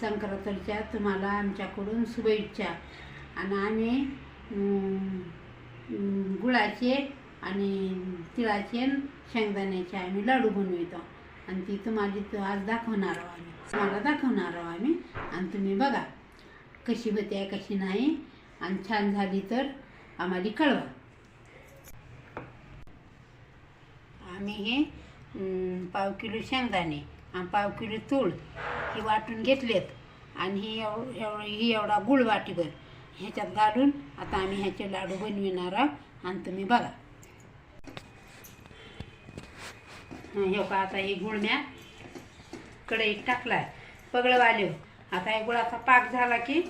संक्रांतीच्या तुम्हाला आमच्याकडून शुभेच्छा. आणि आम्ही गुळाचे आणि तिळाचे शेंगदाण्याचे आम्ही लाडू बनवितो. आणि ती तुम्हाला आज दाखवणार आहोत आम्ही. तुम्हाला दाखवणार आहोत आम्ही. आणि तुम्ही बघा कशी होते कशी नाही. आणि छान झाली तर आम्हाला कळवा. आम्ही हे पाव किलो शेंगदाणे आणि पाव किलो तूळ ही वाटून घेतलेत. आणि ही एव एव ही एवढा गुळ वाटीभर ह्याच्यात घालून आता आम्ही ह्याचे लाडू बनविणार आहोत. आणि तुम्ही बघा. हे का आता हे गुळण्या कढईत टाकलाय. पगळं वालेव आता हे गुळाचा पाक झाला की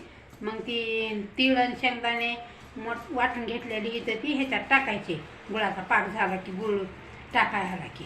मग ती तीळ आणि शेंगदाणे मोठ वाटून घेतलेली इथं ती ह्याच्यात टाकायची. गुळाचा पाक झाला की गुळ टाकाय आला की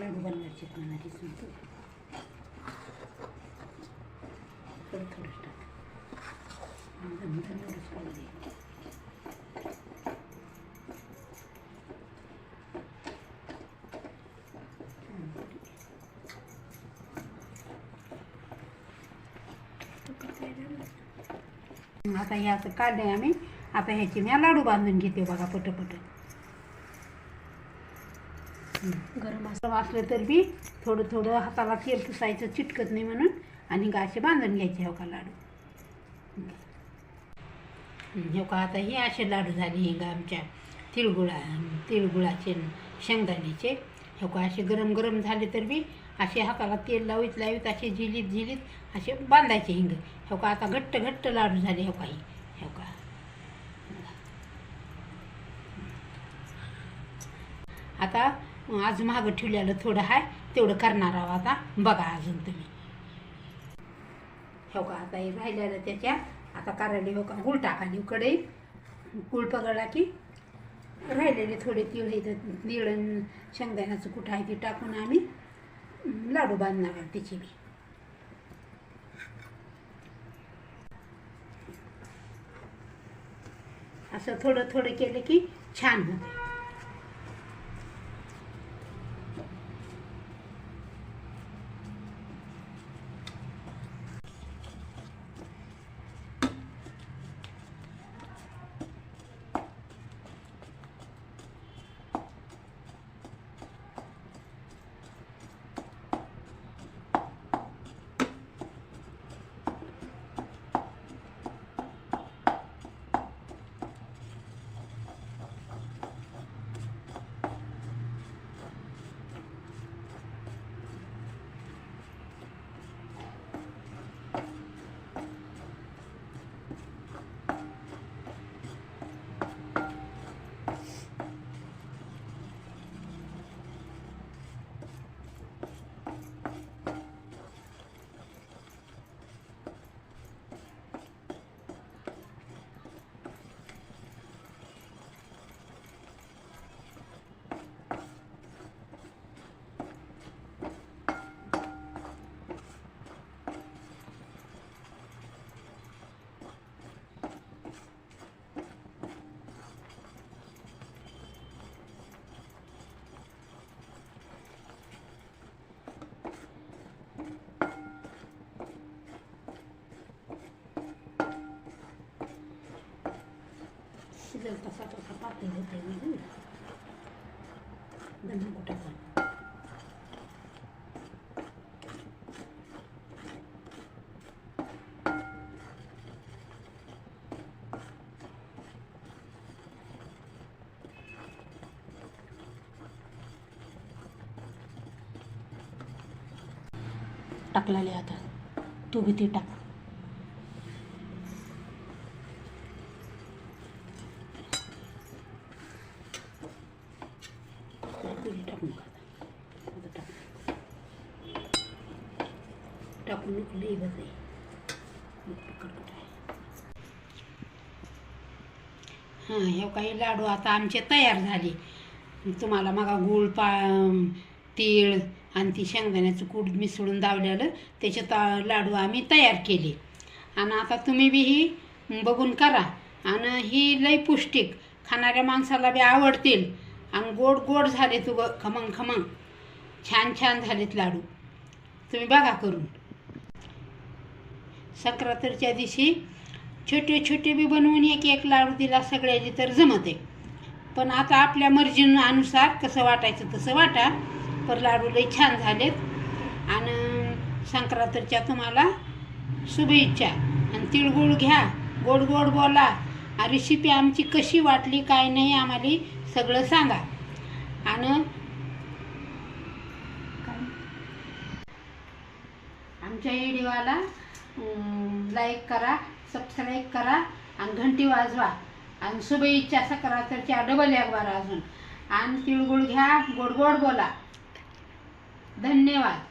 टाकला बनवायचे म्हणाली सांगतो थोडं थोडंच टाक दे आता हे असं काढले आम्ही. आता ह्याची मी लाडू बांधून घेते बघा पटपट गरम असं वाचलं तर बी थोडं थोडं हाताला तेल पुसायचं चिटकत नाही म्हणून. आणि गाचे बांधून घ्यायचे हो का लाडू. हो का आता हे असे लाडू झाले हे गा आमच्या तिळगुळा तिळगुळाचे शेंगदाण्याचे. हो का असे गरम गरम झाले तर बी असे हाताला तेल लावीत लावीत असे झिलीत झिलीत असे बांधायचे हिंग हो का आता घट्ट घट्ट लाडू झाले हो काही हो का. आता आज मागं ठेवलेलं थोडं आहे तेवढं करणार आहोत आता. बघा अजून तुम्ही. हो का आता हे राहिलेलं त्याच्या. आता करायला हो का गुळ टाकाली कढईत. गुळ पगडला की राहिलेले थोडे तिळ हे तिळ शेंगदाण्याचं कुठं आहे ते टाकून आम्ही लाडू बांधणार आहोत त्याचे बी. असं थोडं थोडं केलं की छान होतं शिजल तसा तसा पातळ होते मी धना कुटाचा टाकलेले आता तू भीती टाक तुझी टाक मग आता आता टाक टाकून लई बस आहे मग पकड कुठं आहे हां हे काही लाडू आता आमचे तयार झाले. तुम्हाला मग गूळ पा तीळ आणि ती शेंगदाण्याचं कूट मिसळून दावलेलं त्याचे ता लाडू आम्ही तयार केले. आणि आता तुम्ही बी ही बघून करा. आणि ही लई पौष्टिक. खाणाऱ्या माणसाला बी आवडतील. आणि गोड गोड झाले तू खमंग खमंग. छान छान झालेत लाडू. तुम्ही बघा करून. संक्रांतीच्या दिवशी छोटे छोटे बी बनवून एक एक लाडू दिला सगळ्याची तर जमते पण आता आपल्या मर्जीनुसार कसं वाटायचं तसं वाटा. पर लाडू लई छान झालेत. आणि संक्रांतीच्या तुम्हाला शुभेच्छा. आणि तिळगुळ घ्या गोड गोड बोला. रेसिपी आमची कशी वाटली काय नाही आम्हाला सगळं सांगा. आणि आमच्या एडीवाला लाईक करा सबस्क्राईब करा आणि घंटी वाजवा. आणि शुभेच्छा संक्रांतीच्या डबल एक बार अजून. आणि तिळगुळ घ्या गोड गोड बोला. धन्यवाद.